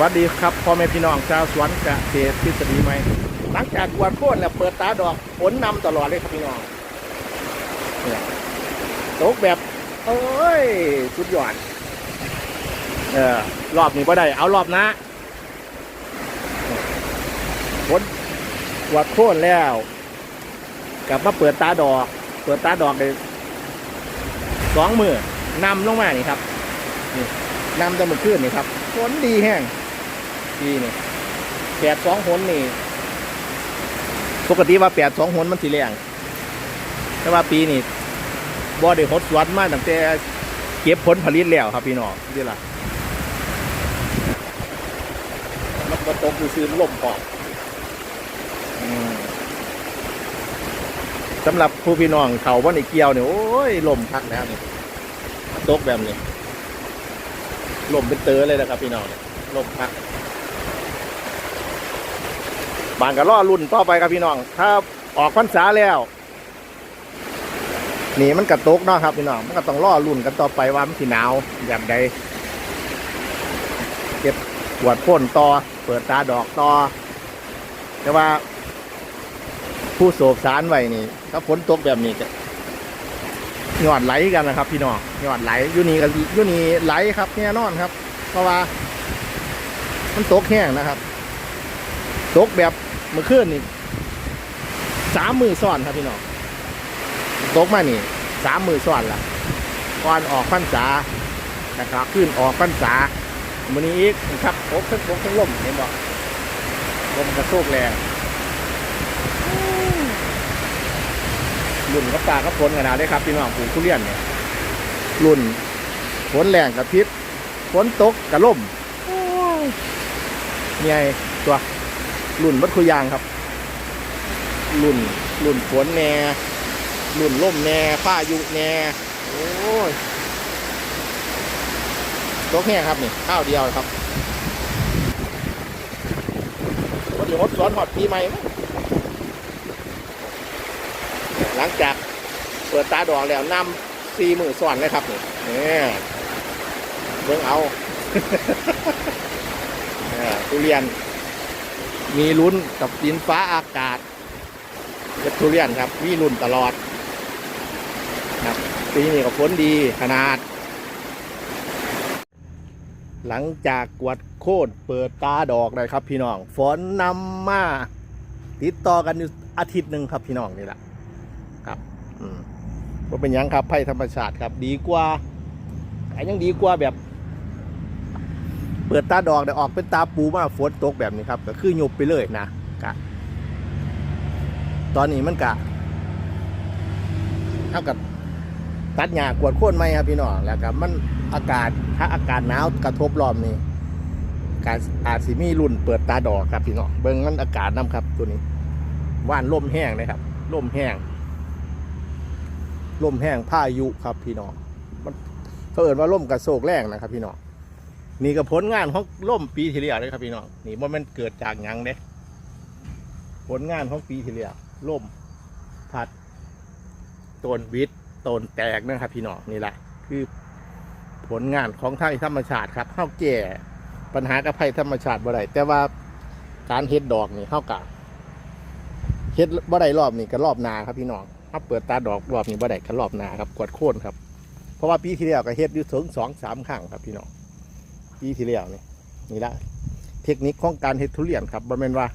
วัสดีครับพ่อแม่พี่น้องชาวสวนเกษตรทฤษฎีใหม่หลังจากกวนโค่นแล้วเปิดตาดอกผลนำตลอดเลยครับพี่น้องเนี่ยตกแบบโอ้ยสุดยอดเออรอบนี้ก็ได้ เอารอบนะผลกวดโค่นแล้ว กลับมาเปิดตาดอก เปิดตาดอกเลยสองมือนำลงมานี่ครับนี่นำจะมือขึ้นนี่ครับผลดีแห้ง ดีนี่แปดสองหนนี่ ปกติว่าแปดสองหนมันสีแรงแต่ว่าปีนี้บ่ได้หดสวนมาตั้งแต่เก็บผลผลิตแล้วครับพี่น้องนี่ล่ะมันก็ตกคือซื้อลมปอกอืมสำหรับผู้พี่น้องเขาว่าในเกี่ยวเนี่ยโอ้ยลมพักแล้วนี่ตกแบบนี้ลมเป็นเตอเลยนะครับพี่น้องลมพัก บานก็ล่อรุ่นต่อไปครับพี่น้อง ถ้าออกพรรษาแล้วนี่มันกระตกเนาะครับพี่น้องมันก็ต้องล่อรุ่นกันต่อไปว่ามันสิหนาวแบบใดเก็บปวดพ่นต่อ เปิดตาดอกต่อ แต่ว่า ผู้โสบสารไว้นี่ถ้าฝนตกแบบนี้จะยอดไหลกันนะครับพี่น้องยอดไหลยูนีกับยูนีไหลครับแน่นอนครับ เพราะว่า มันตกแห้งนะครับ ตกแบบ เมื่อคืนนี่สามมือซ้อนครับพี่น้องตกมานี่สามมือซ้อนละก่อนออกพรรษานะครับขึ้นออกพรรษามือนี้อีกนะครับตกทั้งตกทั้งลมเห็นบอกลมกระโชกแรงรุ่นกับปลากับฝนกันนะได้ครับพี่น้องปลูกทุเรียนเนี่ยรุ่นฝนแรงกับพิษฝนตกกับล่มโอ้ยนี่ไงตัว รุ่นวัดคุยางครับ รุ่นรุ่นฝนแน่รุ่นล่มแน่ฟ้ายุแน่โอ้ยตกแห้งครับนี่ข้าวเดียวครับวันนี้ฮดสอนหอดปีใหม่หลังจากเปิดตาดอกแล้วนำสี่หมือสอนเลยครับนี่นี่เบิ่งเอาเนี่ยทุเรียน มีลุ้นกับดินฟ้าอากาศเก็บทุเรียนครับ มีลุ้นตลอดครับปีนี้ก็ฝนดีขนาด หลังจากกวดโค่นเปิดตาดอกเลยครับ พี่น้อง ฝนนำมาติดต่อกันอยู่อาทิตย์หนึ่งครับพี่น้องนี่แหละครับอืมก็เป็นยังครับไพ่ธรรมชาติครับ ดีกว่าแต่ยังดีกว่าแบบ เปิดตาดอกเดี๋ยวออกเป็นตาปูมาฝนตกแบบนี้ครับ ก็คือหยุบไปเลยนะกะตอนนี้มันกะเท่ากับตัดหญ้ากวดโค่นไหมครับพี่น้องแล้วก็มันอากาศถ้าอากาศหนาวกระทบรอบนี้การอาจสิมีรุ่นเปิดตาดอกครับพี่น้องเบิ่งมันอากาศน้ำครับ ตัวนี้ว่านลมแห้งเลยครับลมแห้งลมแห้งพายุครับพี่น้องมันเขาเอินว่าลมกระโศกแรงนะครับพี่น้อง นี่ก็ผลงานของล่มปีที่แล้วเลยครับพี่น้องนี่มันเกิดจากหยังเด้ผลงานของปีที่แล้วล่มพัดต้นวิทย์ต้นแตกนะครับ พี่น้องนี่แหละคือผลงานของทางธรรมชาติครับเข้าแก่ปัญหากับภัยธรรมชาติบ่ได้แต่ว่าการเฮ็ดดอกนี่เข้ากับเฮ็ดบ่ได้รอบนี่ก็รอบนาครับพี่น้องถ้าเปิดตาดอกรอบนี้บ่ได้ก็รอบนาครับกวดโค่นครับ เพราะว่าปีที่แล้วก็เฮ็ดอยู่ถึงสองสามครั้งครับพี่น้อง ปีที่แล้วนี่นี่ละเทคนิคของการเฮ็ดทุเรียนครับบ่แม่นว่า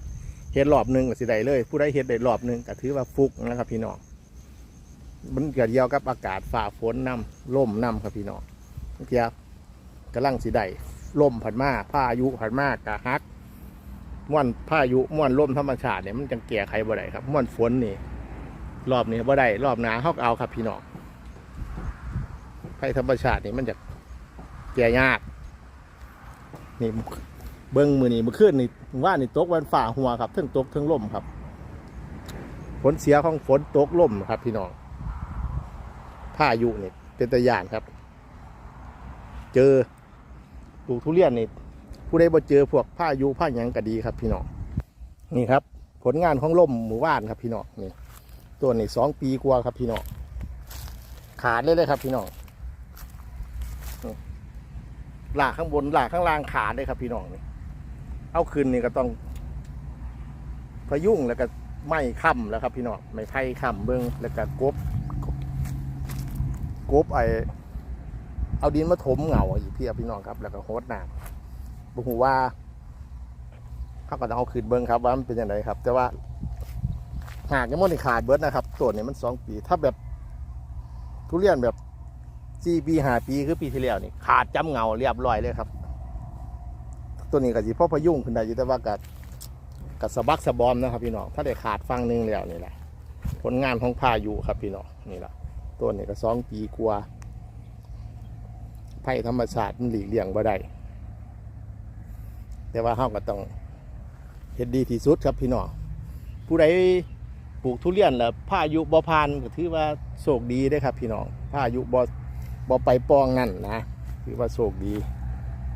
เฮ็ดรอบหนึ่งก็สิได้เลย ผู้ใดเฮ็ดได้รอบหนึ่งก็ถือว่าฟุกนะครับ พี่น้องมันเกี่ยวเดียวกับอากาศฝ่าฝนน้ำลมน้ำครับพี่น้องเมื่อกี้กำลังสิได้ลมผันมาพายุผันมากะฮักม่วนพายุม่วนลมธรรมชาติเนี่ยมันจังแก่ใครบ่ได้ครับม่วนฝนนี่ รอบนี้บ่ได้รอบหนาฮาก็เอาครับพี่น้องภัยธรรมชาตินี่มันจะแก่ยาก นี่เบิ้งมือนี่มือขึ้นนี่ว่านี่ตกวันฝ่าหัวครับเทั้งตกเทั้งล่มครับฝนเสียของฝนตกล่มครับ พี่น้องพายุนี่เป็นตะยานครับ เจอปลูกทุเรียนนี่ผู้ใดบ่เจอพวกพายุพาหยังก็ดีครับ พี่น้องนี่ครับ ผลงานของล่มหมู่บ้านครับ พี่น้องนี่ตัวนี้สองปีกว่าครับพี่น้องขาดเลยเลยครับ พี่น้อง หลากข้างบนหลากข้างล่างขาดเลยครับ พี่น้องนี่เอาคืนนี่ก็ต้องพยุงแล้วก็ไม้ค้ำแล้วครับ พี่น้องไม้ไผ่ค้ำเบิ้งแล้วก็กบกบไอเอาดินมาถมเหงาอีกพี่พี่น้องครับ แล้วก็โฮดน้ำบุหูว่าเขาก็ต้องเอาคืนเบิ้งครับว่ามันเป็นยังไงครับ แต่ว่าหากยังไม่ได้ขาดเบิร์ดนะครับต้นนี้มันสองปี ถ้าแบบทุเรียนแบบ สี่ปีห้าปีคือปีที่แล้วนี่ขาดจำเงาเรียบร้อยเลยครับ ตัวนี้ก็สิพ่อพยุงขึ้นได้อยู่แต่ว่ากักับสะบักสะบอมนะครับพี่น้องถ้าได้ขาดฟังหนึงแล้วนี่แหละผลงานของพายุครับพี่น้องนี่แหละต้นนี้ก็สองปีกว่าภัยธรรมชาติมันหลีกเลี่ยงบ่ได้แต่ว่าเฮาก็ต้องเฮ็ดดีที่สุดครับพี่น้องผู้ใดปลูกทุเรียนแล้วพายุบ่ผ่านก็ถือว่าโชคดีเด้ครับพี่น้องพายุบ่ บ่ไปปองนั่นนะถือว่าโชคดี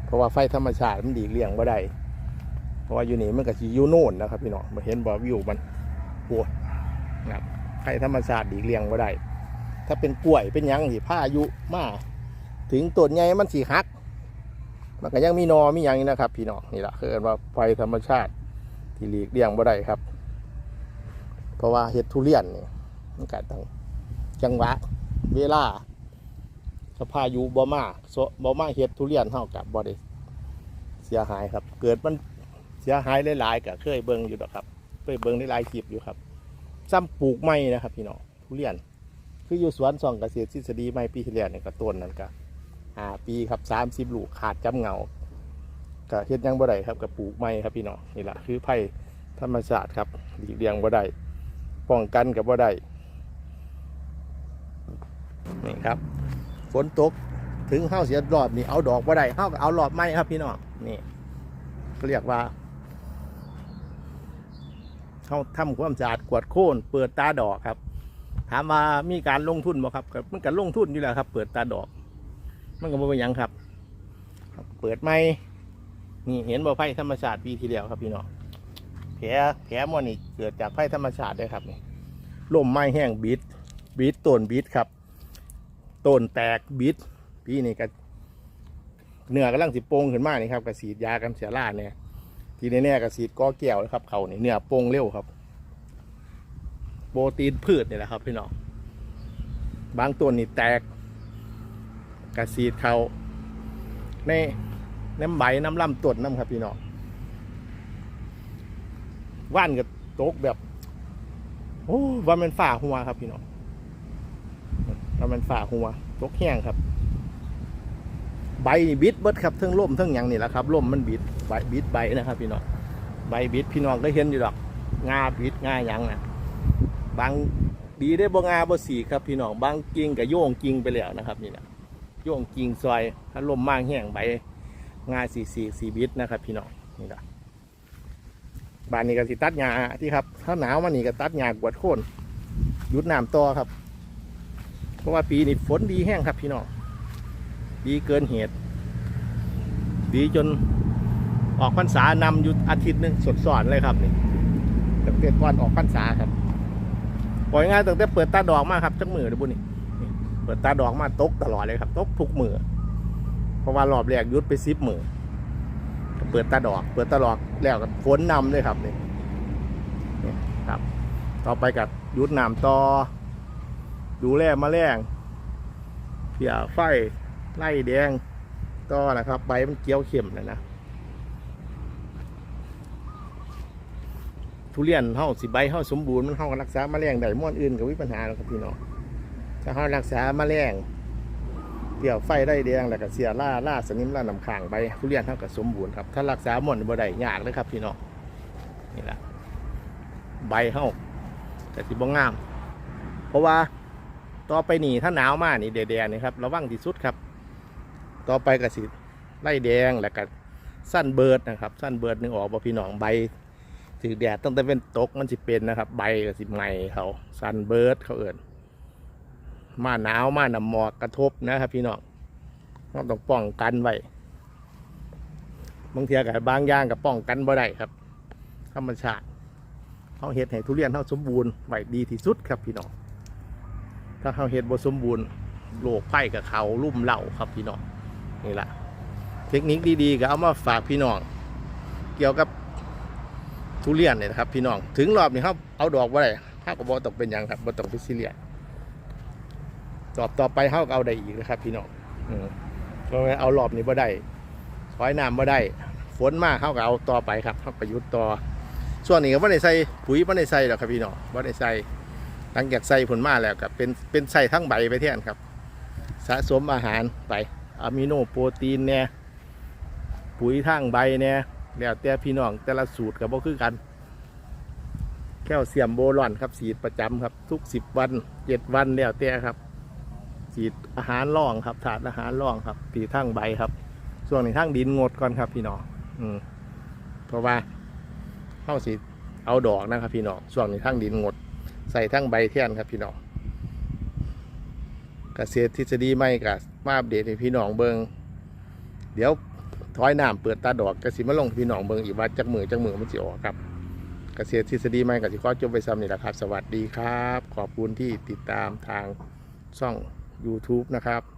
เพราะว่าไฟธรรมชาติมันดีเลี่ยงบ่ได้เพราะว่าอยู่นี่มันก็สิอยู่โน่นนะครับพี่น้องมาเห็นบ่วิวมันปวดนะครับไฟธรรมชาติดีเลี่ยงบ่ได้ถ้าเป็นกล้วยเป็นยังสิพาอายุมาถึงต้นใหญ่มันสิหัก มันก็ยังมีนอมียังนะครับ พี่น้องนี่แหละคือว่าไฟธรรมชาติที่หลีกเลี่ยงบ่ได้ครับ เพราะว่าเห็ดทุเรียนนี่มันก็ต้องจังหวะ เวลา สภาพยุบ่มาโซบ่มาเฮ็ดทุเรียนเท่ากับบ่ได้เสียหายครับ เกิดมันเสียหายหลายๆก็เคยเบิ่งอยู่ดอกครับเคยเบิ่งในหลายคลิปอยู่ครับซ้ำปลูกไม้นะครับ พี่น้องทุเรียน คืออยู่สวนส่องเกษตรทฤษฎีไม้ปีที่แล้วเนี่ยก็ต้นนั้นก็ห้าปีครับสามสิบลูกขาดจำเงาก็เฮ็ดยังบ่ได้ครับกับปลูกไม้ครับพี่น้องนี่แหละคือภัยธรรมชาติครับหลีกเลี่ยงบ่ได้ป้องกันกับบ่ได้นี่ครับ ฝนตก ถึงเฮาเสียรอบนี่เอาดอกบ่ได้เฮาก็เอารอบไม้ครับพี่น้องนี่เรียกว่าเฮาทำความสะอาดกวดโค่นเปิดตาดอกครับ ถามว่ามีการลงทุนบ่ครับมันก็ลงทุนอยู่แล้วครับ เปิดตาดอก มันก็บ่เป็นยังครับ เปิดไม้นี่เห็นบ่ไผ่ธรรมชาติปีที่แล้วครับพี่น้องแผลแผลมันนี่เกิดจากไผ่ธรรมชาติเลยครับนี่ลมไม้แห้งบิดบิดต้นบิดครับ ต้นแตกบิดปีนี้ก็เนื้อกำลังสิโป่งขึ้นมานี่ครับกระสีดยากันเสียล่าเนี่ยทีนี้เนี่ยกระสีดก้อแก้วนะครับเขานี่เนื้อโป่งเร็วครับ โปรตีนพืชนี่แหละครับ พี่น้องบางต้นนี่แตกกระสีดเขาในน้ำใบน้ำลำต้นน้ำครับ พี่น้องว่านกับตกแบบ โอ้ว่ามันฝ่าหัวครับพี่น้อง แล้วมันฝ่าหัวตกแห้งครับ ใบบิดเบิดครับทั้งล่มทั้งยังนี่แหละครับล่มมันบิดใบบิดใบนะครับพี่น้องใบบิดพี่น้องก็เห็นอยู่ดอกงาบิดงาหยังนะบางดีได้บงาบ่สีครับพี่น้องบางกิ่งกับโยงกิ่งไปแล้วนะครับนี่นะโยงกิ่งซอยถ้าลมมากแห้งใบงาสีสีสีบิดนะครับ พี่น้องนี่ละบานนี้ก็สิตัดหญ้าที่ครับ ถ้าหนาวมานี่ก็ตัดหญ้ากวดโค่นยุดน้ำต่อครับ ราะว่าปีนี้ฝนดีแห้งครับพี่น้องดีเกินเหตุ ดีจนออกพรรษานำอยู่อาทิตย์หนึงสดสอนเลยครับนี่ตั้งแต่ก่อนออกพรรษาครับปล่อยงานตั้งแต่เปิดตาดอกมาครับจักมือเดี๋ยวบุญนี่เปิดตาดอกมาตกตลอดเลยครับตกทุกมือเพราะว่ารอบแรกยุดไปซิบมือเปิดตาดอก เปิดตาดอกแล้วกับฝนนำเลยครับนี่นี่ครับ ต่อไปกับยุดนำต่อ ดูแลมแมลงเพียไฟไล่แดงต่อนะครับ ใบมันเกี้ยวเข็มนะนะทุเรียนเฮาสิใบเฮาสมบูรณ์มันเฮาก็รักษาแมลงได้ม่วนอื่นก็มีปัญหาแล้วครับพี่น้องถ้าเฮารักษาแมลงเกี่ยวไฟได้แดงแล้วก็เสียล่าล่าสนิมล่าน้ำค้างใบทุเรียนเฮาก็สมบูรณ์ครับถ้ารักษาม่วนบ่ได้ยากเลยครับพี่น้องนี่แหละใบเฮาแต่สิบ่งาม เพราะว่า ต่อไปนี่ถ้าหนาวมากนี่แดดๆนี่ครับระวังที่สุดครับ ต่อไปก็สิไล่แดงแล้วก็สั้นเบิร์ดนะครับ สั้นเบิร์ดนึงออกบ่พี่น้องใบถือแดดตั้งแต่เป็นตกมันสิเป็นนะครับ ใบก็สิใหม่เขาสั้นเบิร์ดเขาเอินมาหนาวมาหนำหมอกกระทบนะครับ พี่น้องต้องป้องกันไว้บางเทีกับบางอย่างกับป้องกันบ่ได้ครับธรรมชาติเขาเห็ดให้ทุเรียนเขาสมบูรณ์ไว้ดีที่สุดครับพี่น้อง ถ้าเขาเห็ดบ่สมบูรณ์โรคไผ่กับเขาลุ่มเหล่าครับพี่น้องนี่แหละเทคนิคดีๆก็เอามาฝากพี่น้อง เกี่ยวกับทุเรียนเนี่ยนะครับ พี่น้องถึงรอบนี้ครับเอาดอกว่าไรข้าก็บอตกเป็นหยังครับบ่ต้องพิซิเลียสรอบต่อไปเขาก็เอาได้อีกนะครับ พี่น้องอืมเพราะเอารอบนี้บ่ได้ถอยน้ำบ่ได้ฝนมากเขาก็เอาต่อไปครับเขาประยุทธ์ต่อช่วงนี้ก็บ่ได้ใส่ปุ๋ยบ่ได้ใส่หรอกครับพี่น้องบ่ได้ใส่ หลังจากใส่ผลมาแล้วก็เป็นเป็นใส่ทั้งใบไปแท่นครับ สะสมอาหารไปอะมิโนโปรตีนเนี่ยปุ๋ยทางใบเนี่ยแล้วแต่พี่น้องแต่ละสูตรกับบ่คือกัน แคลเซียมโบรอนครับสีดประจำครับ ทุกสิบวันเจ็ดวันแล้วแต่ครับสีดอาหารร่องครับถาดอาหารร่องครับปีทางใบครับช่วนี้ทางดินงดก่อนครับพี่น้องอืมเพราะว่าเข้าสีเอาดอกนะครับพี่น้องช่วนี้ทางดินงด ใส่ทั้งใบเทียนครับพี่น้องเกษตรทฤษฎีไม่กับมาอัปเดตให้พี่น้องเบิงเดี๋ยวถอยน้ำเปิดตาดอกกระสิมาลงพี่น้องเบิงอีกว่าจักมือจักมือมันสิออกครับเกษตรทฤษฎีไม่กับสิขอจบไปซ้ำนี่แหละครับ สวัสดีครับ ขอบคุณที่ติดตามทางช่อง YouTube นะครับ